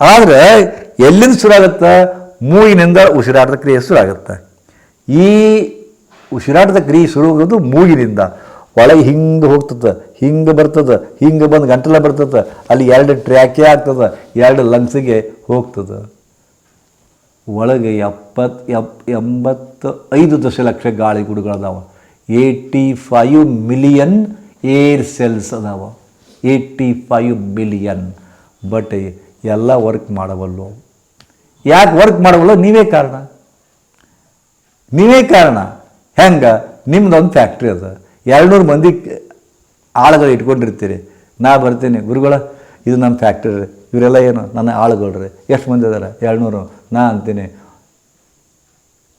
ಆದರೆ ಎಲ್ಲಿಂದ ಶುರು ಆಗುತ್ತೆ ಮೂಗಿನಿಂದ ಉಸಿರಾಟದ ಕ್ರಿಯೆ ಶುರು ಆಗುತ್ತೆ ಈ ಉಸಿರಾಟದ ಕ್ರಿಯೆ ಶುರು ಆಗೋದು ಮೂಗಿನಿಂದ. ಒಳಗೆ ಹಿಂಗೆ ಹೋಗ್ತದೆ, ಹಿಂಗೆ ಬರ್ತದೆ, ಹಿಂಗೆ ಬಂದು ಗಂಟಲ ಬರ್ತದೆ, ಅಲ್ಲಿ ಎರಡು ಟ್ರ್ಯಾಕೇ ಆಗ್ತದೆ, ಎರಡು ಲಂಗ್ಸಿಗೆ ಹೋಗ್ತದೆ. ಒಳಗೆ ಎಪ್ಪತ್, ಎಪ್ ಎಂಬತ್ತು ಐದು ದಶಲಕ್ಷ ಗಾಳಿ ಗುಡುಗಳದಾವ. Eighty five million air cells ಅದಾವ. Eighty five million. ಬಟ್ ಎಲ್ಲ ವರ್ಕ್ ಮಾಡವಲ್ಲು ಯಾಕೆ ವರ್ಕ್ ಮಾಡವಲ್ಲ ನೀವೇ ಕಾರಣ. ನೀವೇ ಕಾರಣ. ಹೆಂಗೆ? ನಿಮ್ದೊಂದು ಫ್ಯಾಕ್ಟ್ರಿ ಅದ. ಎರಡುನೂರು ಮಂದಿ ಆಳುಗಳು ಇಟ್ಕೊಂಡಿರ್ತೀರಿ. ನಾ ಬರ್ತೀನಿ. ಗುರುಗಳ, ಇದು ನಮ್ಮ ಫ್ಯಾಕ್ಟ್ರಿ ಇವರೆಲ್ಲ ಏನು? ನನ್ನ ಆಳುಗಳು ರೀ. ಎಷ್ಟು ಮಂದಿ ಅದಾರ? ಎರಡುನೂರು. ನಾ ಅಂತೀನಿ.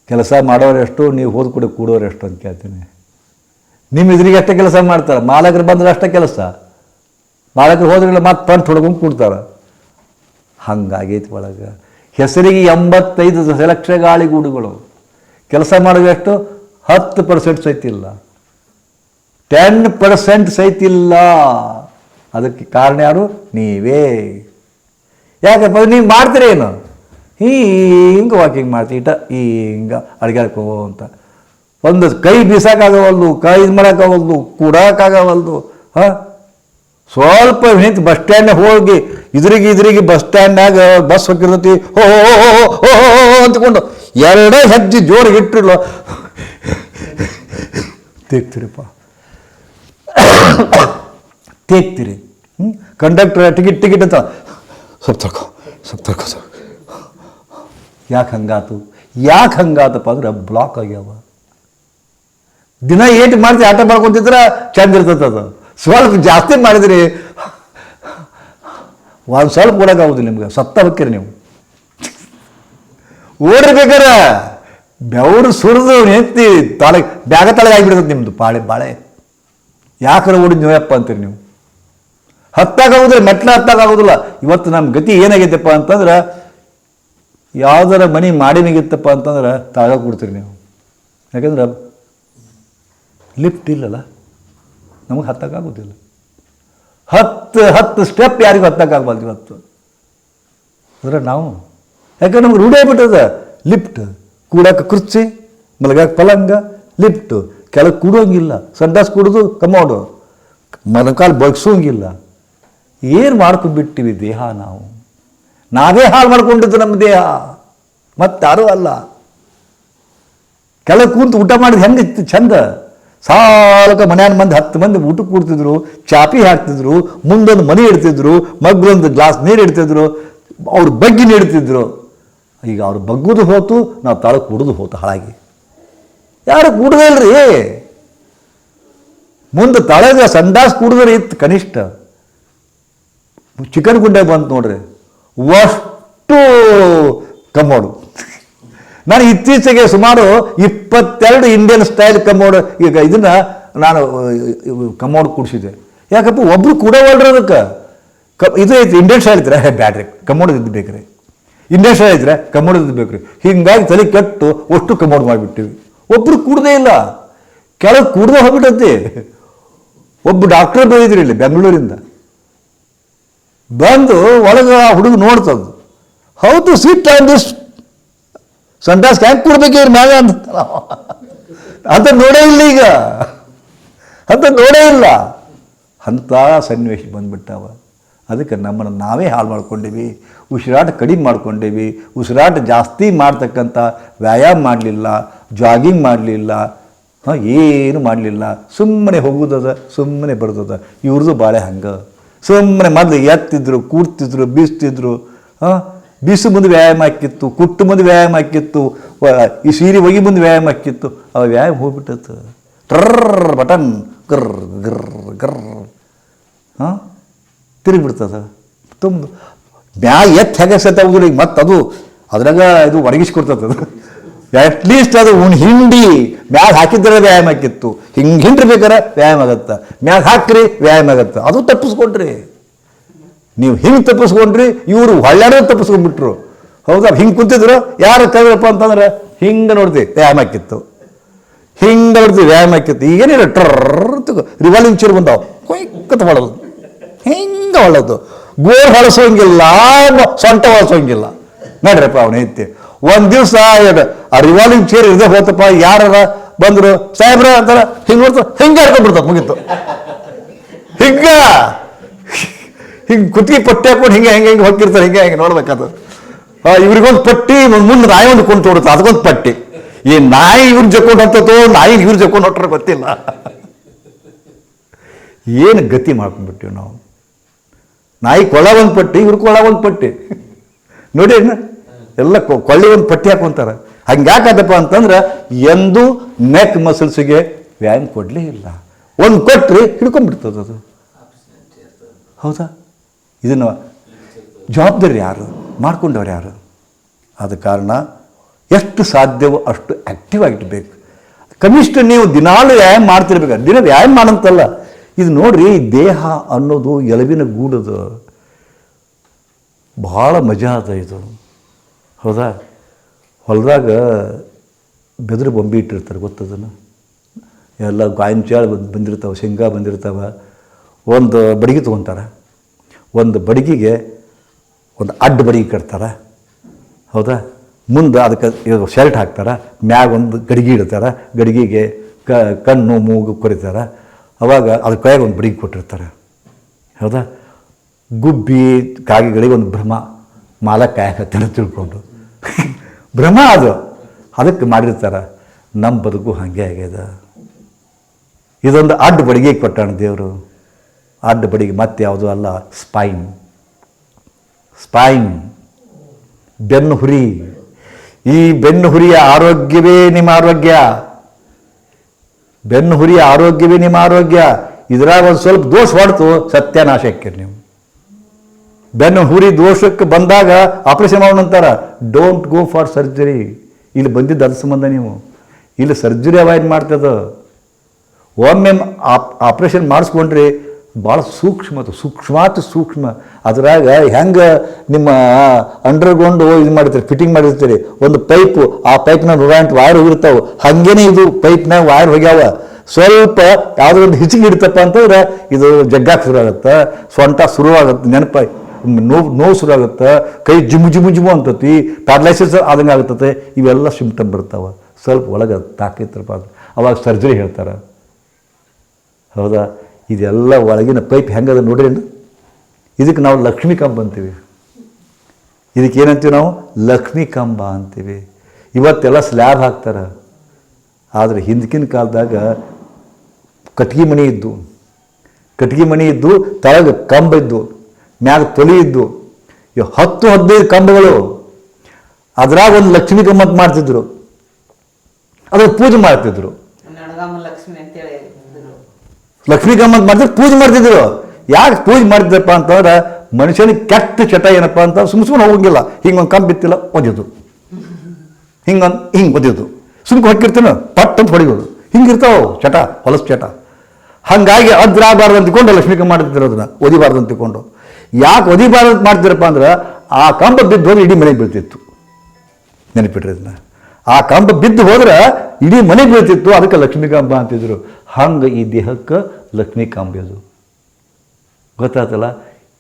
ಕೆಲಸ ಮಾಡೋರು ಎಷ್ಟು, ನೀವು ಹೋದ ಕೂಡ ಕೂಡೋರು ಎಷ್ಟು ಅಂತ ಕೇಳ್ತೀನಿ. ನಿಮ್ಮ ಇದ್ರಿಗೆ ಅಷ್ಟೇ ಕೆಲಸ ಮಾಡ್ತಾರೆ? ಮಾಲಕರು ಬಂದ್ರೆ ಅಷ್ಟೇ ಕೆಲಸ. ಮಾಲಕರು ಹೋದ್ರಿಲ್ಲ ಮತ್ತೆ ಪಂಟ್ ಹೊಡ್ಕೊಂಡು ಕೂಡ್ತಾರೆ. ಹಂಗಾಗೈತಿ ಒಳಗೆ. ಹೆಸರಿಗೆ ಎಂಬತ್ತೈದು ದಶಲಕ್ಷ ಗಾಳಿಗೂಡುಗಳು ಕೆಲಸ ಮಾಡಿದಷ್ಟು ಹತ್ತು ಪರ್ಸೆಂಟ್ ಸಹಿತ ಇಲ್ಲ. ಟೆನ್ ಪರ್ಸೆಂಟ್ ಸಹಿತ ಇಲ್ಲ. ಅದಕ್ಕೆ ಕಾರಣ ಯಾರು? ನೀವೇ. ಯಾಕಪ್ಪ ನೀವು ಮಾಡ್ತೀರೇನು ಹಿಂಗೆ ವಾಕಿಂಗ್ ಮಾಡ್ತೀವಿ ಇಟ ಹಿಂಗೆ ಅಡುಗೆ ಅಂತ. ಒಂದು ಕೈ ಬೀಸೋಕ್ಕಾಗವಲ್ದು ಕೈ ಇದು ಮಾಡೋಕ್ಕಾಗವಲ್ದು, ಕೂಡಕ್ಕಾಗವಲ್ದು, ಹಾಂ? ಸ್ವಲ್ಪ ನಿಂತು ಬಸ್ ಸ್ಟ್ಯಾಂಡ್ ಹೋಗಿ ಇದ್ರಿಗೆ ಇದ್ರಿಗೆ ಬಸ್ ಸ್ಟ್ಯಾಂಡ್ನಾಗ ಬಸ್ ಹೋಗಿರ್ತೈತಿ ಹೋ ಹೋ ಅಂತ್ಕೊಂಡು ಎರಡೇ ಹೆಜ್ಜೆ ಜೋರಿಗೆ ಇಟ್ಟಿರಲ್ಲ ತೇಗ್ತೀರಿಪ್ಪ. ತೇಗ್ತೀರಿ. ಹ್ಞೂ ಕಂಡಕ್ಟರ್ ಟಿಕೆಟ್ ಟಿಕೆಟ್ ಅಂತ. ಸ್ವಲ್ಪ ತರ್ಕೋ ಸ್ವಲ್ಪ ತರ್ಕೋ ಸರ್ ಯಾಕೆ ಹಂಗಾತು? ಯಾಕೆ ಹಂಗಾತಪ್ಪ ಅಂದ್ರೆ ಬ್ಲಾಕ್ ಆಗ್ಯಾವ. ದಿನ ಏಟ್ ಮಾಡ್ತಿ ಆಟ ಮಾಡ್ಕೊತಿದ್ರೆ ಚಂದ ಇರ್ತದೆ ಅದು ಸ್ವಲ್ಪ ಜಾಸ್ತಿ ಮಾಡಿದ್ರಿ. ಒಂದು ಸ್ವಲ್ಪ ಓಡೋಕ್ಕಾಗೋದಿಲ್ಲ ನಿಮ್ಗೆ, ಸತ್ತ ಹೋಗ್ತೀರಿ ನೀವು. ಓಡಿರ್ಬೇಕಾರ ಬೆವರು ಸುರಿದು ಎತ್ತಿ ತಲೆ, ಬ್ಯಾಗ ತಲೆಗೆ ಆಗಿಬಿಡ್ತದೆ ನಿಮ್ಮದು ಬಾಳೆ ಬಾಳೆ. ಯಾಕರ ಓಡಿ ಯಪ್ಪ ಅಂತೀರಿ ನೀವು? ಹತ್ತಾಗೋದಿಲ್ಲ ಮೆಟ್ಲ ಹತ್ತಾಗೋದಿಲ್ಲ ಇವತ್ತು ನಮ್ಮ ಗತಿ ಏನಾಗೈತಪ್ಪ ಅಂತಂದ್ರೆ, ಯಾವುದರ ಮನೆ ಮಾಡಿನಾಗಿತ್ತಪ್ಪ ಅಂತಂದ್ರೆ ತಾಗ ಕೊಡ್ತೀರಿ ನೀವು. ಯಾಕಂದ್ರೆ ಲಿಫ್ಟ್ ಇಲ್ಲಲ್ಲ, ನಮಗೆ ಹತ್ತಕ್ಕಾಗೋದಿಲ್ಲ ಹತ್ತು ಹತ್ತು ಸ್ಟೆಪ್ ಯಾರಿಗೂ ಹತ್ತಕ್ಕಾಗಬಾರ್ದು ಇವತ್ತು. ಅಂದ್ರೆ ನಾವು, ಯಾಕಂದ್ರೆ ನಮ್ಗೆ ರೂಢಿ ಆಗ್ಬಿಟ್ಟದ. ಲಿಫ್ಟ್ ಕೂಡಕ್ಕೆ ಕುರ್ಚಿ ಮಲಗಕ್ಕೆ ಪಲಂಗ ಲಿಫ್ಟ್ ಕೆಳಗೆ ಕೂಡೋಂಗಿಲ್ಲ. ಸಂಡಾಸ್ ಕುಡಿದು ಕಮೋಡು ಮನಕಾಲು ಬಗ್ಸೋಂಗಿಲ್ಲ ಏನು ಮಾಡ್ಕೊಂಡ್ಬಿಟ್ಟಿವಿ ದೇಹ ನಾವು? ನಾವೇ ಹಾಳು ಮಾಡ್ಕೊಂಡಿದ್ದು ನಮ್ಮ ದೇಹ. ಮತ್ತಾರೂ ಅಲ್ಲ. ಕೆಳಗೆ ಕೂತು ಊಟ ಮಾಡಿದ ಹೆಂಗಿತ್ತು ಚಂದ? ಸಾಲಕ ಮನ್ಯಾನ ಮಂದಿ ಹತ್ತು ಮಂದಿ ಊಟಕ್ಕೆ ಕೂಡ್ತಿದ್ರು, ಚಾಪಿ ಹಾಕ್ತಿದ್ರು, ಮುಂದೊಂದು ಮನೆ ಇಡ್ತಿದ್ರು ಮಗ್ಗೊಂದು ಗ್ಲಾಸ್ ನೀರು ಇಡ್ತಿದ್ರು, ಅವ್ರ ಬಗ್ಗಿ ನೀಡ್ತಿದ್ರು. ಈಗ ಅವ್ರು ಬಗ್ಗುದು ಹೋತು, ನಾವು ತಾಳ ಕುಡಿದು ಹೋತು ಹಾಳಾಗಿ. ಯಾರು ಕೂಡದೇ ಇಲ್ರಿ? ಮುಂದೆ ತಳಗ ಸಂಡಾಸ್ ಕುಡಿದ್ರೆ ಇತ್ತು ಕನಿಷ್ಠ. ಚಿಕನ್ ಗುಂಡೆ ಬಂತು ನೋಡ್ರಿ. ಅಷ್ಟು ಕಮ್ಮೋಡು. ನಾನು ಇತ್ತೀಚೆಗೆ ಸುಮಾರು ಇಪ್ಪತ್ತೆರಡು ಇಂಡಿಯನ್ ಸ್ಟೈಲ್ ಕಮೋಡ್ ಈಗ ಇದನ್ನ ನಾನು ಕಮೋಡ್ ಕೂಡಿಸಿದೆ. ಯಾಕಪ್ಪ, ಒಬ್ರು ಕೂಡ ಅದಕ್ಕೆ. ಕ ಇದು ಐತಿ ಇಂಡಿಯನ್ ಸ್ಟೈಲ್ ಇದ್ರೆ ಬ್ಯಾಡ್ರಿ ಕಮೋಡ್ ಇದ್ದು ಬೇಕ್ರಿ. ಇಂಡಿಯನ್ ಸ್ಟೈಲ್ ಇದ್ರೆ ಕಮೋಡ್ ಇದ್ದು ಬೇಕ್ರಿ. ಹಿಂಗಾಗಿ ತಲೆ ಕೆಟ್ಟು ಒಟ್ಟು ಕಮೋಡ್ ಮಾಡಿಬಿಟ್ಟಿವಿ. ಒಬ್ರು ಕೂಡದೇ ಇಲ್ಲ. ಕೆಳಗೆ ಕೂಡದೆ ಹೋಗ್ಬಿಟ್ಟತಿ. ಒಬ್ಬ ಡಾಕ್ಟರ್ ಬಂದಿದ್ರಿ ಇಲ್ಲಿ, ಬೆಂಗಳೂರಿಂದ. ಬಂದು ಒಳಗೆ ಹುಡುಗ ನೋಡ್ತದ್ದು ಹೌದು ಸಿಟ್ ಆನ್ ದಿಸ್ ಸಂಡಾಸ್ ಹ್ಯಾಂಗೆ ಕೊಡ್ಬೇಕು ಇವ್ರ ಮ್ಯಾಗ ಅಂತ. ಅಂತ ನೋಡೇ ಇಲ್ಲ ಈಗ. ಅಂತ ನೋಡೇ ಇಲ್ಲ. ಅಂಥ ಸನ್ನಿವೇಶ ಬಂದ್ಬಿಟ್ಟಾವ. ಅದಕ್ಕೆ ನಮ್ಮನ್ನು ನಾವೇ ಹಾಳು ಮಾಡ್ಕೊಂಡೀವಿ. ಉಸಿರಾಟ ಕಡಿಮೆ ಮಾಡ್ಕೊಂಡೀವಿ. ಉಸಿರಾಟ ಜಾಸ್ತಿ ಮಾಡ್ತಕ್ಕಂಥ ವ್ಯಾಯಾಮ ಮಾಡಲಿಲ್ಲ, ಜಾಗಿಂಗ್ ಮಾಡಲಿಲ್ಲ ಏನು ಮಾಡಲಿಲ್ಲ. ಸುಮ್ಮನೆ ಹೋಗೋದದ, ಸುಮ್ಮನೆ ಬರ್ತದ ಇವ್ರದ್ದು ಬಾಳೆ ಹಂಗೆ. ಸುಮ್ಮನೆ ಮೊದಲು ಎತ್ತಿದ್ರು, ಕೂರ್ತಿದ್ರು, ಬೀಸ್ತಿದ್ರು, ಹಾಂ ಬೀಸು ಮುಂದೆ ವ್ಯಾಯಾಮ ಹಾಕಿತ್ತು ಕುಟ್ಟು ಮುಂದೆ ವ್ಯಾಯಾಮ ಹಾಕಿತ್ತು ಈ ಸೀರೆ ಒಗಿ ಮುಂದೆ ವ್ಯಾಯಾಮ ಹಾಕಿತ್ತು ಆ ವ್ಯಾಯಾಮ ಹೋಗ್ಬಿಟ್ಟತ್ತು ಟ್ರರ್ ಬಟನ್ ಗರ್ ಗರ್ ಗರ್ ಹಾಂ? ತಿರುಗಿಬಿಡ್ತದ. ತುಂಬ ಬ್ಯಾ ಎತ್ತ ಹೆಗಸತ್ತೆ ಹೋಗಿಲ್ಲ ಈಗ ಮತ್ತೆ ಅದು, ಅದ್ರಾಗ ಇದು ಒಣಗಿಸ್ಕೊಡ್ತದ ಅಟ್ಲೀಸ್ಟ್ ಅದು. ಉಣ್ ಹಿಂಡಿ ಮ್ಯಾಗ ಹಾಕಿದ್ರೆ ವ್ಯಾಯಾಮ ಆಕಿತ್ತು ಹಿಂಗೆ ಹಿಂಡ್ಬೇಕಾರೆ ವ್ಯಾಯಾಮ ಆಗತ್ತೆ. ಮ್ಯಾಗ ಹಾಕ್ರಿ ವ್ಯಾಯಾಮ ಆಗತ್ತೆ. ಅದು ತಪ್ಪಿಸ್ಕೊಡ್ರಿ. ನೀವು ಹಿಂಗೆ ತಪ್ಪಿಸ್ಕೊಂಡ್ರಿ, ಇವರು ಒಳ್ಳೆಯ ತಪ್ಪಿಸ್ಕೊಂಡ್ಬಿಟ್ರು. ಹೌದಾ? ಹಿಂಗೆ ಕುಂತಿದ್ರು, ಯಾರು ಕವಿರಪ್ಪ ಅಂತಂದ್ರೆ, ಹಿಂಗೆ ನೋಡ್ತಿ, ವ್ಯಾಯಾಮ ಹಾಕಿತ್ತು ಹಿಂಗೆ ನೋಡ್ತಿ, ವ್ಯಾಯಾಮ ಹಾಕಿತ್ತು ಈಗೇನಿಲ್ಲ ಟ್ರರ್ ರಿವಾಲ್ವಿಂಗ್ ಚೂರು ಬಂದಾವು. ಕೊಯ್ಕತ್ ಮಾಡೋದು ಹಿಂಗೆ ಹೊಳ್ಳೋದು ಗೋರ್ ಹೊಳಸೋಂಗಿಲ್ಲ ಸೊಂಟ ಹೊಳಸೋಂಗಿಲ್ಲ ನೋಡ್ರಪ್ಪ ಅವನ ಐತಿ ಒಂದು ದಿವಸ ಆ ರಿವಾಲ್ವಿಂಗ್ ಚೇರ್ ಇದೆ ಹೋತಪ್ಪ ಯಾರ ಬಂದರು, ಸಾಹೇಬ್ರ, ಅಂತಾರೆ, ಹಿಂಗೆ ನೋಡ್ತಾರೆ ಹಿಂಗೆ ಹಾಕೊಂಡ್ಬಿಡ್ತಾವೆ ಮುಗೀತು. ಹಿಂಗ. ಹಿಂಗ್ ಕುತ್ತಿಗೆ ಪಟ್ಟಿ ಹಾಕೊಂಡು ಹಿಂಗೆ, ಹೆಂಗೆ, ಹಿಂಗೆ ಹೋಗ್ತಿರ್ತಾರೆ ಹಿಂಗೆ ಹಿಂಗೆ ನೋಡ್ಬೇಕಾದ ಇವ್ರಿಗೊಂದು ಪಟ್ಟಿ ಮುಂದೆ ನಾಯಿ ಒಂದು ಕೊಂಡು ತೋಡುತ್ತೆ, ಅದಕ್ಕೊಂದು ಪಟ್ಟಿ. ಈ ನಾಯಿ ಇವ್ರು ಜಕ್ಕೊಂಡು ನಾಯಿ ಇವ್ರು ಜಕ್ಕೊಂಡು ಹೊಟ್ಟರೆ ಗೊತ್ತಿಲ್ಲ. ಏನು ಗತಿ ಮಾಡ್ಕೊಂಡ್ಬಿಟ್ಟಿವಿ ನಾವು? ನಾಯಿ ಕೊಳ ಒಂದು ಪಟ್ಟಿ, ಇವ್ರ ಕೊಳ ಒಂದು ಪಟ್ಟಿ. ನೋಡಿ ಎಲ್ಲ ಕೊಳ್ಳಿ ಒಂದು ಪಟ್ಟಿ ಹಾಕೊಂತಾರೆ. ಹಂಗ್ಯಾಕದಪ್ಪ ಅಂತಂದ್ರೆ, ಎಂದು ನೆಕ್ ಮಸಲ್ಸಿಗೆ ವ್ಯಾಯಾಮ ಕೊಡಲೇ ಇಲ್ಲ. ಒಂದು ಕೊಟ್ಟರೆ ಹಿಡ್ಕೊಂಡ್ಬಿಡ್ತದೆ ಅದು ಹೌದಾ? ಇದನ್ನು ಜವಾಬ್ದಾರಿ ಯಾರು? ಮಾಡ್ಕೊಂಡವ್ರು ಯಾರು? ಆದ ಕಾರಣ ಎಷ್ಟು ಸಾಧ್ಯವೋ ಅಷ್ಟು ಆ್ಯಕ್ಟಿವ್ ಆಗಿರ್ಬೇಕು. ಕನಿಷ್ಠ ನೀವು ದಿನಾಲು ವ್ಯಾಯಾಮ ಮಾಡ್ತಿರ್ಬೇಕು. ದಿನ ವ್ಯಾಯಾಮ ಮಾಡಂತಲ್ಲ. ಇದು ನೋಡ್ರಿ, ದೇಹ ಅನ್ನೋದು ಎಲವಿನ ಗೂಡದು. ಭಾಳ ಮಜಾ ಅದ ಇದು. ಹೌದಾ? ಹೊಲದಾಗ ಬೆದರು ಬೊಂಬೆ ಇಟ್ಟಿರ್ತಾರೆ ಗೊತ್ತದನ್ನು ಎಲ್ಲ ಗಾಯನ ಚಾಳ ಬಂದಿರ್ತಾವೆ, ಶೇಂಗಾ ಬಂದಿರ್ತಾವೆ. ಒಂದು ಬಡಗಿ ತೊಗೊತಾರೆ. ಒಂದು ಬಡಗಿಗೆ ಒಂದು ಅಡ್ಡ ಬಡಗಿ ಕಟ್ತಾರೆ. ಹೌದಾ? ಮುಂದೆ ಅದಕ್ಕೆ ಇದು ಶರ್ಟ್ ಹಾಕ್ತಾರೆ, ಮ್ಯಾಗ ಒಂದು ಗಡಿಗೆ ಇಡ್ತಾರೆ, ಗಡಿಗೆಗೆ ಕಣ್ಣು, ಮೂಗು ಕೊರಿತಾರೆ. ಅವಾಗ ಅದು ಕೈಯಾಗ ಒಂದು ಬಡಿಗೆ ಕೊಟ್ಟಿರ್ತಾರೆ. ಹೌದಾ? ಗುಬ್ಬಿ, ಕಾಗೆಗಳಿಗೆ ಒಂದು ಭ್ರಮ ಮಾಲ ಕಾಯಕತ್ತೆ ತಿಳ್ಕೊಂಡು. ಭ್ರಮ ಅದು. ಅದಕ್ಕೆ ಮಾಡಿರ್ತಾರೆ, ನಮ್ಮ ಬದುಕು ಹಾಗೆ ಆಗ್ಯದ ಇದೊಂದು ಅಡ್ಡ ಬಡಿಗೆ ಕೊಟ್ಟಾಣ ದೇವರು. ಅಡ್ಡ ಬಡಿಗೆ ಮತ್ತೆ ಯಾವುದು ಅಲ್ಲ? ಸ್ಪೈನ್. ಸ್ಪೈನ್. ಬೆನ್ನು ಹುರಿ. ಈ ಬೆನ್ನು ಹುರಿಯ ಆರೋಗ್ಯವೇ ನಿಮ್ಮ ಆರೋಗ್ಯ? ಬೆನ್ನು ಹುರಿಯ ಆರೋಗ್ಯವೇ ನಿಮ್ಮ ಆರೋಗ್ಯ? ಇದ್ರಾಗ ಒಂದು ಸ್ವಲ್ಪ ದೋಷ ಹೊಡ್ತು ಸತ್ಯನಾಶಕ್ಕೆ ನೀವು. ಬೆನ್ನು ಹುರಿ ದೋಷಕ್ಕೆ ಬಂದಾಗ ಆಪರೇಷನ್ ಮಾಡೋಣಂತಾರ ಡೋಂಟ್ ಗೋ ಫಾರ್ ಸರ್ಜರಿ ಇಲ್ಲಿ ಬಂದಿದ್ದು ಅದ್ರ ಸಂಬಂಧ ನೀವು. ಇಲ್ಲಿ ಸರ್ಜರಿ ಅವಾಯ್ಡ್ ಮಾಡ್ತದ. ಒಮ್ಮೆ ಆಪ್ರೇಷನ್ ಮಾಡಿಸ್ಕೊಂಡ್ರಿ ಭಾಳ ಸೂಕ್ಷ್ಮ ಅದು ಸೂಕ್ಷ್ಮಾತ್ ಸೂಕ್ಷ್ಮ. ಅದರಾಗ ಹೆಂಗೆ ನಿಮ್ಮ ಅಂಡರ್ಗ್ರೌಂಡ್ ಇದು ಮಾಡಿರ್ತೀರಿ ಫಿಟ್ಟಿಂಗ್ ಮಾಡಿರ್ತೀರಿ, ಒಂದು ಪೈಪು ಆ ಪೈಪ್ನ ನೂರಾಂಟು ವೈರ್ ಹೋಗಿರ್ತಾವೆ ಹಾಗೇನೆ ಇದು ಪೈಪ್ನಾಗ ವೈರ್ ಹೋಗ್ಯಾವ. ಸ್ವಲ್ಪ ಯಾವುದೋ ಒಂದು ಹಿಚಿಗೆ ಇಡ್ತಪ್ಪ ಅಂತಂದ್ರೆ ಇದು ಜಗ್ಗಾಕ್ ಶುರು ಆಗುತ್ತೆ ಸೊಂಟ ಶುರುವಾಗುತ್ತೆ, ನೆನಪ, ನೋವು ನೋವು ಶುರು ಆಗುತ್ತೆ ಕೈ ಜಿಮು ಜಿಮು ಜಿಮು ಅಂತತಿ. ಪ್ಯಾರಲೈಸಿಸ್ ಆದಂಗೆ ಆಗ್ತದೆ ಇವೆಲ್ಲ ಸಿಂಪ್ಟಮ್ ಬರ್ತಾವೆ. ಸ್ವಲ್ಪ ಒಳಗೆ ತಾಕೈತ್ರಪ್ಪ ಅವಾಗ ಸರ್ಜರಿ ಹೇಳ್ತಾರೆ. ಹೌದಾ? ಇದೆಲ್ಲ ಒಳಗಿನ ಪೈಪ್ ಹೆಂಗದ ನೋಡ್ರಿ ಇದಕ್ಕೆ ನಾವು ಲಕ್ಷ್ಮೀ ಕಂಬ ಅಂತೀವಿ. ಇದಕ್ಕೆ ಏನಂತೀವಿ ನಾವು? ಲಕ್ಷ್ಮೀ ಕಂಬ ಅಂತೀವಿ. ಇವತ್ತೆಲ್ಲ ಸ್ಲ್ಯಾಬ್ ಹಾಕ್ತಾರೆ. ಆದರೆ ಹಿಂದಿನ ಕಾಲದಾಗ ಕಟ್ಗೆ ಮಣಿ ಇದ್ದು, ಕಟ್ಗೆ ಮಣಿ ಇದ್ದು, ತಳಗ ಕಂಬ ಇದ್ದು, ಮ್ಯಾಗ ತೊಲಿ ಇದ್ದು ಇವು ಹತ್ತು ಹದಿನೈದು ಕಂಬಗಳು. ಅದ್ರಾಗ ಒಂದು ಲಕ್ಷ್ಮೀ ಕಂಬ ಅಂತ ಮಾಡ್ತಿದ್ರು. ಅದ್ರ ಪೂಜೆ ಮಾಡ್ತಿದ್ರು ನಡಗಮ್ಮ ಲಕ್ಷ್ಮಿ ಅಂತೇಳಿ ಇದ್ರು. ಲಕ್ಷ್ಮೀ ಕಂಬ ಅಂತ ಮಾಡಿದ್ರೆ ಪೂಜೆ ಮಾಡ್ತಿದ್ರು. ಯಾಕೆ ಪೂಜೆ ಮಾಡ್ತಿದ್ರಪ್ಪ ಅಂತಂದ್ರೆ ಮನುಷ್ಯನಿಗೆ ಕೆಟ್ಟ ಚಟ ಏನಪ್ಪ ಅಂತ ಸುಮ್ ಸುಮ್ಮನೆ ಹೋಗಂಗಿಲ್ಲ. ಹಿಂಗೊಂದು ಕಂಬ ಬಿತ್ತಿಲ್ಲ ಒದ್ಯೋದು. ಹಿಂಗೊಂದು ಹಿಂಗೆ ಒದ್ಯೋದು. ಸುಮ್ಕೆ ಹೊಕ್ಕಿರ್ತೀನ? ಪಟ್ ಅಂತ ಹೊಡಿಯೋದು ಹಿಂಗಿರ್ತಾವ? ಚಟ, ಹೊಲಸು ಚಟ. ಹಾಗಾಗಿ ಅದ್ರಾಗಬಾರ್ದು ಅಂತಿಕೊಂಡು ಲಕ್ಷ್ಮೀ ಕಂಬ ಮಾಡ್ತಿದ್ರು ಅದನ್ನ. ಒದಿಬಾರ್ದು ಅಂತಿಕೊಂಡು ಯಾಕೆ ಒದಿಬಾರ್ದು ಅಂತ ಮಾಡ್ತಿದ್ರಪ್ಪ ಅಂದ್ರೆ ಆ ಕಂಬ ಬಿದ್ದು ಹೋದ್ರೆ ಇಡೀ ಮನೆಗೆ ಬೀಳ್ತಿತ್ತು. ನೆನಪಿಟ್ರಿ ಅದನ್ನ ಆ ಕಂಬ ಬಿದ್ದು ಹೋದ್ರೆ ಇಡೀ ಮನೆ ಬೀಳ್ತಿತ್ತು. ಅದಕ್ಕೆ ಲಕ್ಷ್ಮೀ ಕಂಬ ಅಂತಿದ್ರು. ಹಂಗೆ ಈ ದೇಹಕ್ಕೆ ಲಕ್ಷ್ಮೀ ಕಾಂಬಿಯೋದು. ಗೊತ್ತಾಯ್ತಲ್ಲ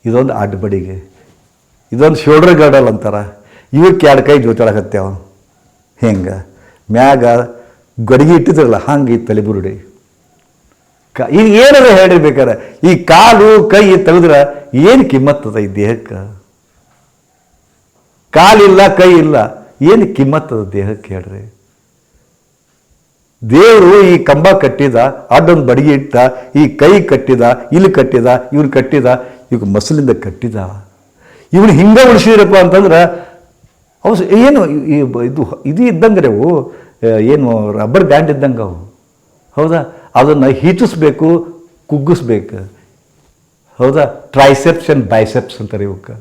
ಇದೊಂದು ಅಡ್ಡಬಡಿಗೆ ಇದೊಂದು ಶೋಲ್ಡರ್ ಗಾರ್ಡಲ್ ಅಂತಾರ. ಇವಕ್ಕೆ ಎರಡು ಕೈ ಜೋತಾಡಕತ್ಯಾವ ಹೆಂಗೆ? ಮ್ಯಾಗ ಗಡಿಗೆ ಇಟ್ಟಿದ್ರಲ್ಲ, ಹಂಗೆ ಈ ತಲೆಬುರುಡಿ ಕ ಈಗ ಏನಾರ ಹೇಳಿರ್ಬೇಕಾರೆ, ಈ ಕಾಲು ಕೈ ತೆಗೆದ್ರೆ ಏನು ಕಿಮ್ಮತ್ತದ ಈ ದೇಹಕ್ಕೆ? ಕಾಲಿಲ್ಲ, ಕೈ ಇಲ್ಲ, ಏನು ಕಿಮ್ಮತ್ತದ ದೇಹಕ್ಕೆ ಹೇಳ್ರಿ? ದೇವರು ಈ ಕಂಬ ಕಟ್ಟಿದ ಅಡ್ಡೊಂದು ಬಡಿಗೆ ಇಟ್ಟ, ಈ ಕೈ ಕಟ್ಟಿದ ಇಲ್ಲಿ ಕಟ್ಟಿದ, ಇವ್ರು ಕಟ್ಟಿದ, ಇವ್ಗೆ ಮಸಲಿಂದ ಕಟ್ಟಿದ. ಇವನು ಹಿಂಗೆ ಉಳಿಸಿದ್ರಪ್ಪ ಅಂತಂದ್ರೆ, ಅವು ಏನು ಇದು ಇದು ಇದ್ದಂಗೆ ಅವು ಏನು, ರಬ್ಬರ್ ಬ್ಯಾಂಡ್ ಇದ್ದಂಗೆ ಅವು. ಹೌದಾ? ಅದನ್ನು ಹೀಚಿಸ್ಬೇಕು, ಕುಗ್ಗಿಸ್ಬೇಕು. ಹೌದಾ? ಟ್ರೈಸೆಪ್ಸ್ ಆ್ಯಂಡ್ ಬೈಸೆಪ್ಸ್ ಅಂತಾರೆ ಇವಕ್ಕೆ.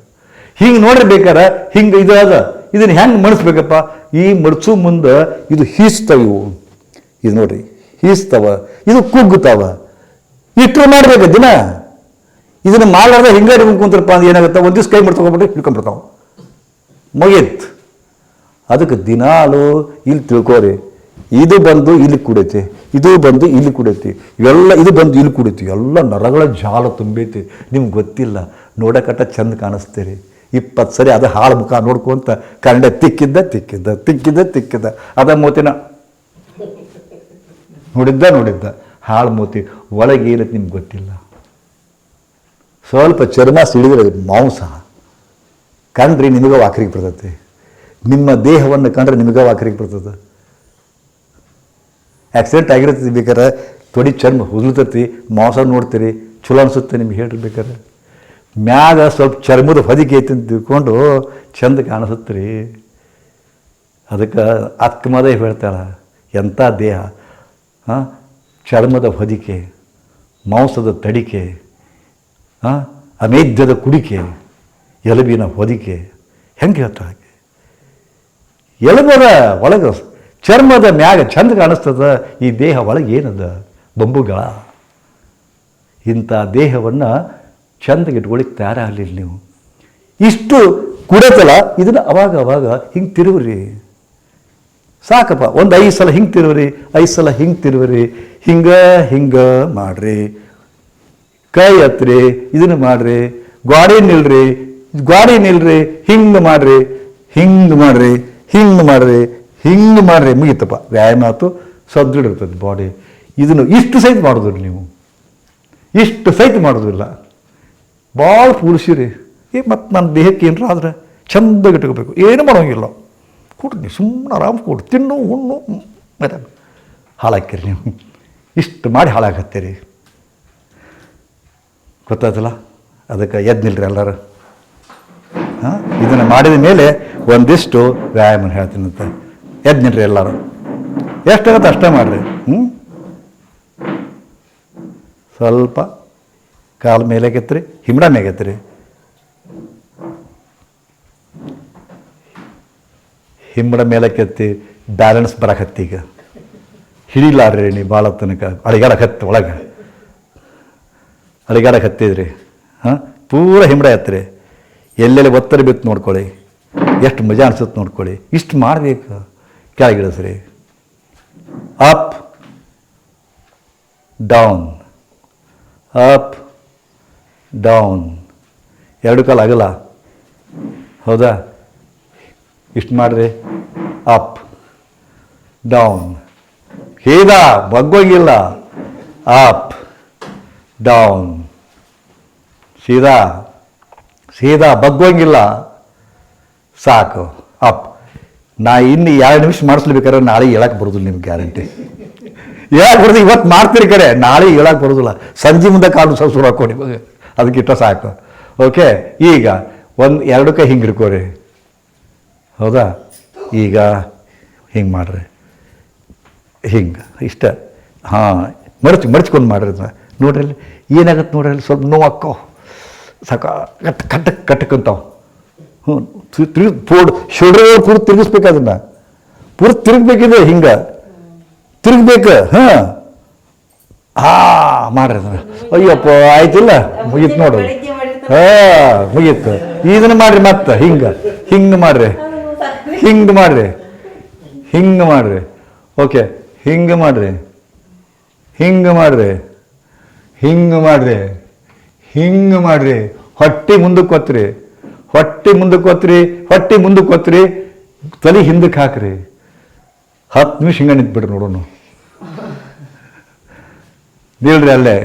ಹಿಂಗೆ ನೋಡಿರ್ಬೇಕಾರೆ ಹಿಂಗೆ ಇದು ಅದ ಇದನ್ನು ಹೆಂಗೆ ಮಡಿಸ್ಬೇಕಪ್ಪ? ಈ ಮಡಿಸು ಮುಂದೆ ಇದು ಹೀಚ್ತವೆ. ಇವು ಇದು ನೋಡ್ರಿ ಹೀಸ್ತವ ಇದು ಕುಗ್ಗುತ್ತಾವ ಇಟ್ಟು ಮಾಡಬೇಕು ದಿನ. ಇದನ್ನು ಮಾಡಾರ್ದ ಹಿಂಗೆ ಕುಂತ್ರಪ್ಪ ಅಂದ್ರೆ ಏನಾಗುತ್ತೆ? ಒಂದು ದಿವ್ಸ ಕೈ ಮಾಡ್ತಕೊಂಡ್ಬಿಟ್ಟು ಹಿಡ್ಕೊಂಡ್ಬಿಡ್ತಾವ. ಮುಗಿತ್. ಅದಕ್ಕೆ ದಿನಾಲು ಇಲ್ಲಿ ತಿಳ್ಕೋರಿ, ಇದು ಬಂದು ಇಲ್ಲಿ ಕುಡೈತಿ, ಇದು ಬಂದು ಇಲ್ಲಿ ಕುಡೈತಿ, ಇವೆಲ್ಲ ಇದು ಬಂದು ಇಲ್ಲಿ ಕುಡೈತಿ, ಎಲ್ಲ ನರಗಳ ಜಾಲ ತುಂಬೈತಿ. ನಿಮ್ಗೆ ಗೊತ್ತಿಲ್ಲ, ನೋಡಕಟ್ಟ ಚಂದ ಕಾಣಿಸ್ತೀರಿ. ಇಪ್ಪತ್ತು ಸರಿ ಅದು ಹಾಳು ಮುಖ ನೋಡ್ಕೊಂತ ಕನ್ನಡ ತಿಕ್ಕಿದ್ದ ತಿಕ್ಕಿದ್ದ ತಿಕ್ಕಿದ್ದ ತಿಕ್ಕಿದ್ದ. ಅದ ಮೂತಿನ ನೋಡಿದ್ದ ನೋಡಿದ್ದ. ಹಾಳು ಮೂತಿ, ಒಳಗೆ ಏನಂತ ನಿಮ್ಗೆ ಗೊತ್ತಿಲ್ಲ. ಸ್ವಲ್ಪ ಚರ್ಮ ಸಿಡಿದ್ರೆ ಮಾಂಸ. ಕಂಡ್ರಿ ನಿಮಗೆ ವಾಕರಿಗೆ ಬರ್ತೈತೆ ನಿಮ್ಮ ದೇಹವನ್ನು ಕಂಡ್ರೆ ನಿಮಗೆ ವಾಕರಿಗೆ ಬರ್ತದೆ. ಆಕ್ಸಿಡೆಂಟ್ ಆಗಿರ್ತೈತಿ ಬೇಕಾರೆ, ತೊಡಿ ಚರ್ಮ ಹುದುಲ್ತೈತಿ ಮಾಂಸ ನೋಡ್ತೀರಿ, ಚಲೋ ಅನಿಸುತ್ತೆ ನಿಮ್ಗೆ ಹೇಳ್ರಿ ಬೇಕಾರೆ. ಮ್ಯಾಗ ಸ್ವಲ್ಪ ಚರ್ಮದ ಹೊದಿಕೆ ಐತಿ ಅಂತ ತಿಳ್ಕೊಂಡು ಚಂದ ಕಾಣಿಸುತ್ತೆ ರೀ. ಅದಕ್ಕೆ ಆತ್ಮದೇ ಹೇಳ್ತಾಳೆ ಎಂಥ ದೇಹ? ಚರ್ಮದ ಹೊದಿಕೆ, ಮಾಂಸದ ತಡಿಕೆ ಅಮೇಧ್ಯದ ಕುಡಿಕೆ, ಎಲುಬಿನ ಹೊದಿಕೆ, ಹೆಂಗೆ ಹೇಳ್ತಾಳೆ ಹಾಗೆ? ಎಲುಬದ ಒಳಗೆ ಚರ್ಮದ ಮ್ಯಾಗ ಚಂದ ಕಾಣಿಸ್ತದ, ಈ ದೇಹ ಒಳಗೆ ಏನದ? ಬಂಬುಗಳ. ಇಂಥ ದೇಹವನ್ನು ಚಂದಗೆ ಇಟ್ಕೊಳ್ಳಿಕ್ಕೆ ತಯಾರಾಗಲಿಲ್ಲ ನೀವು. ಇಷ್ಟು ಕುಡತಲ, ಇದನ್ನು ಅವಾಗ ಅವಾಗ ಹಿಂಗೆ ತಿರುವ್ರಿ ಸಾಕಪ್ಪ. ಒಂದು ಐದು ಸಲ ಹಿಂಗೆ ತಿರುವ್ರಿ, ಐದು ಸಲ ಹಿಂಗೆ ತಿರುವ್ರಿ. ಹಿಂಗೆ ಹಿಂಗೆ ಮಾಡ್ರಿ. ಕೈ ಹತ್ರಿ ಇದನ್ನು ಮಾಡ್ರಿ. ಗಾಡಿ ನಿಲ್ರಿ ಗಾಡಿ ನಿಲ್ರಿ, ಹಿಂಗೆ ಮಾಡ್ರಿ. ಹಿಂಗೆ ಮಾಡ್ರಿ ಹಿಂಗೆ ಮಾಡ್ರಿ ಹಿಂಗೆ ಮಾಡ್ರಿ. ಮುಗಿತಪ್ಪ. ವ್ಯಾಯಾಮ ಆಯ್ತು ಸದೃಢ ಇರ್ತದೆ ಬಾಡಿ ಇದನ್ನು ಇಷ್ಟು ಸಹಿತ ಮಾಡೋದಿಲ್ಲ ನೀವು. ಇಷ್ಟು ಸಹಿತ ಮಾಡೋದಿಲ್ಲ. ಭಾಳ ಪುರುಷಿರಿ ಏ, ಮತ್ತು ನನ್ನ ದೇಹಕ್ಕೆ ಏನರ ಆದ್ರೆ ಚಂದ ಗಿಟ್ಕೋಬೇಕು ಏನು ಮಾಡೋಂಗಿಲ್ಲ. ಕೊಡ್ರಿ ಸುಮ್ಮನೆ ಆರಾಮ್ ಕೊಡ್ರಿ ತಿನ್ನು, ಉಣ್ಣು ಮತ್ತೆ ಹಾಳಾಕಿರಿ ನೀವು. ಇಷ್ಟು ಮಾಡಿ ಹಾಳಾಗತ್ತೀರಿ. ಗೊತ್ತಾಯ್ತಲ್ಲ? ಅದಕ್ಕೆ ಎದ್ದು ನಿಲ್ರಿ ಎಲ್ಲರೂ. ಹಾಂ? ಇದನ್ನು ಮಾಡಿದ ಮೇಲೆ ಒಂದಿಷ್ಟು ವ್ಯಾಯಾಮ ಹೇಳ್ತೀನಂತೆ. ಎದ್ದು ನಿಲ್ರಿ ಎಲ್ಲರೂ. ಎಷ್ಟಾಗತ್ತೆ ಅಷ್ಟೇ ಮಾಡಿರಿ. ಹ್ಞೂ ಸ್ವಲ್ಪ ಕಾಲು ಮೇಲೆ ಹಿಮಡ ಮೇಗೈತ್ರಿ ಮೇಗೆತ್ರಿ ಹಿಮ್ಮಡ ಮೇಲೆ ಕೆತ್ತಿ ಬ್ಯಾಲೆನ್ಸ್ ಬರಕತ್ತಿ ಈಗ. ಹಿಡಿಲಾರ್ರಿ ನೀ ಭಾಳ ತನಕ. ಅಡಿಗಾಡಕತ್ತಿ ಒಳಗೆ. ಅಡಿಗಾಡಕ್ಕೆ ಹತ್ತಿದ್ರಿ ಹಾಂ? ಪೂರ ಹಿಮ್ಮಡ ಎತ್ತರಿ. ಎಲ್ಲೆಲ್ಲಿ ಒತ್ತಡ ಬಿತ್ತು ನೋಡ್ಕೊಳ್ಳಿ. ಎಷ್ಟು ಮಜಾ ಅನ್ಸುತ್ತೆ ನೋಡ್ಕೊಳ್ಳಿ. ಇಷ್ಟು ಮಾಡಬೇಕು. ಕೆಳಗಿಳಿಸ್ರಿ. ಅಪ್ ಡೌನ್ ಅಪ್ ಡೌನ್ ಎರಡು ಕಾಲ ಆಗಲ್ಲ. ಹೌದಾ? ಇಷ್ಟು ಮಾಡ್ರಿ ಅಪ್ ಡೌನ್ ಹೀದ ಬಗ್ಗೋಗಿಲ್ಲ. ಅಪ್ ಡೌನ್ ಸೀದಾ? ಸೀದಾ ಬಗ್ಗೋಂಗಿಲ್ಲ. ಸಾಕು. ಅಪ್ ನಾ ಇನ್ನು ಎರಡು ನಿಮಿಷ ಮಾಡಿಸ್ಲೇಬೇಕಾದ್ರೆ ನಾಳೆ ಹೇಳಕ್ಕೆ ಬರೋದಿಲ್ಲ ನಿಮ್ಗೆ ಗ್ಯಾರಂಟಿ. ಹೇಳಕ್ಕೆ ಬರೋದು ಇವತ್ತು ಮಾಡ್ತೀರಿ ಕರೆ. ನಾಳೆ ಹೇಳಕ್ಕೆ ಬರೋದಿಲ್ಲ. ಸಂಜೆ ಮುಂದೆ ಕಾಲು ಸ್ವಲ್ಪ ಶುರು ಹಾಕೋ ನಿಮಗೆ ಅದಕ್ಕಿಷ್ಟ ಸಾಕು. ಓಕೆ ಈಗ ಒಂದು ಎರಡು ಕೈ ಹಿಂಗೆ ಹಿಡ್ಕೋರಿ ಹೌದಾ? ಈಗ ಹಿಂಗೆ ಮಾಡ್ರಿ. ಹಿಂಗೆ ಇಷ್ಟ. ಹಾಂ ಮಡಚಿ ಮಡಚ್ಕೊಂಡು ಮಾಡ್ರಿ ಅದನ್ನ. ನೋಡ್ರಿ ಅಲ್ಲಿ ಏನಾಗತ್ತೆ ನೋಡ್ರಿ ಅಲ್ಲಿ ಸ್ವಲ್ಪ ನೋವು ಅಕ್ಕೋ ಸಾಕ ಕಟ್ ಕಟ್ಟಕ್ಕೆ ಕಟ್ಟಕ್ಕಂತಾವ ಹ್ಞೂ ತಿರುಗಿ ಪೋಡ್ ಶೋಲ್ಡ್ರ್ ಪೂರ ತಿರುಗಿಸ್ಬೇಕು ಅದನ್ನು. ಪೂರ ತಿರುಗಬೇಕಿದೆ ಹಿಂಗೆ. ತಿರುಗಬೇಕು ಹಾಂ. ಹಾ ಮಾಡ್ರಿ ಅದನ್ನ. ಅಯ್ಯಪ್ಪ ಆಯ್ತಿಲ್ಲ? ಮುಗೀತು ನೋಡು. ಬೆಳಿಗ್ಗೆ ಮಾಡಿರ್ತಾರೆ. ಹಾಂ ಮುಗೀತು. ಇದನ್ನು ಮಾಡ್ರಿ ಮತ್ತೆ ಹಿಂಗೆ. ಹಿಂಗೆ ಮಾಡ್ರಿ. ಹಿಂಗೆ ಮಾಡ್ರಿ. ಹಿಂಗೆ ಮಾಡ್ರಿ. ಓಕೆ ಹಿಂಗೆ ಮಾಡ್ರಿ. ಹಿಂಗೆ ಮಾಡ್ರಿ. ಹಿಂಗೆ ಮಾಡ್ರಿ. ಹಿಂಗೆ ಮಾಡ್ರಿ. ಹೊಟ್ಟೆ ಮುಂದಕ್ಕೆ ಕೊತ್ರಿ ಹೊಟ್ಟೆ ಮುಂದಕ್ಕೆ ಕೊತ್ರಿ ಹೊಟ್ಟೆ ಮುಂದಕ್ಕೆ ಕೊತ್ರಿ ತಲೆ ಹಿಂದಕ್ಕೆ ಹಾಕ್ರಿ. ಹತ್ತು ನಿಮಿಷ ಹಿಂಗೆ ನಿಂತ್ಬಿಡ್ರಿ ನೋಡೋಣ ನಿಲ್ರಿ ಅಲ್ಲೇ.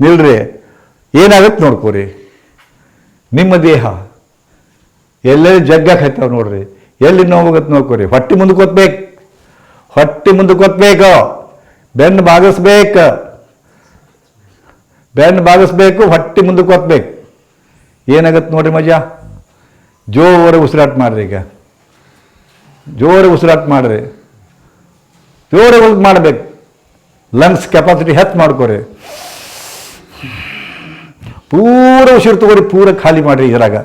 ನಿಲ್ರಿ. ಏನಾಗತ್ತೆ ನೋಡ್ಕೋರಿ. ನಿಮ್ಮ ದೇಹ. ಎಲ್ಲೆಲ್ಲಿ ಜಗ್ಗಕ್ಕೆ ಹತ್ತಾವ ನೋಡ್ರಿ. ಎಲ್ಲಿ ನೋವಾಗತ್ತೆ ನೋಡ್ಕೋರಿ ಹೊಟ್ಟೆ ಮುಂದೆ ಕೊತ್ಬೇಕು ಹೊಟ್ಟೆ ಮುಂದೆ ಕೊತ್ಬೇಕು ಬೆನ್ನು ಬಾಗಿಸ್ಬೇಕು. ಬೆನ್ನು ಬಾಗಿಸ್ಬೇಕು, ಹೊಟ್ಟೆ ಮುಂದೆ ಕೊತ್ಬೇಕು ಏನಾಗತ್ತೆ ನೋಡ್ರಿ ಮಜಾ ಜೋರ ಉಸಿರಾಟ ಮಾಡ್ರಿ ಈಗ. ಜೋರ ಉಸಿರಾಟ ಮಾಡ್ರಿ. ಜೋರ ಮಾಡ್ಬೇಕು. ಲಂಗ್ಸ್ ಕೆಪಾಸಿಟಿ ಹೆಚ್ಚು ಮಾಡ್ಕೊರಿ. ಪೂರ ಉಸಿರು ತಗೋರಿ ಪೂರ ಖಾಲಿ ಮಾಡ್ರಿ ಇದ್ರಾಗ.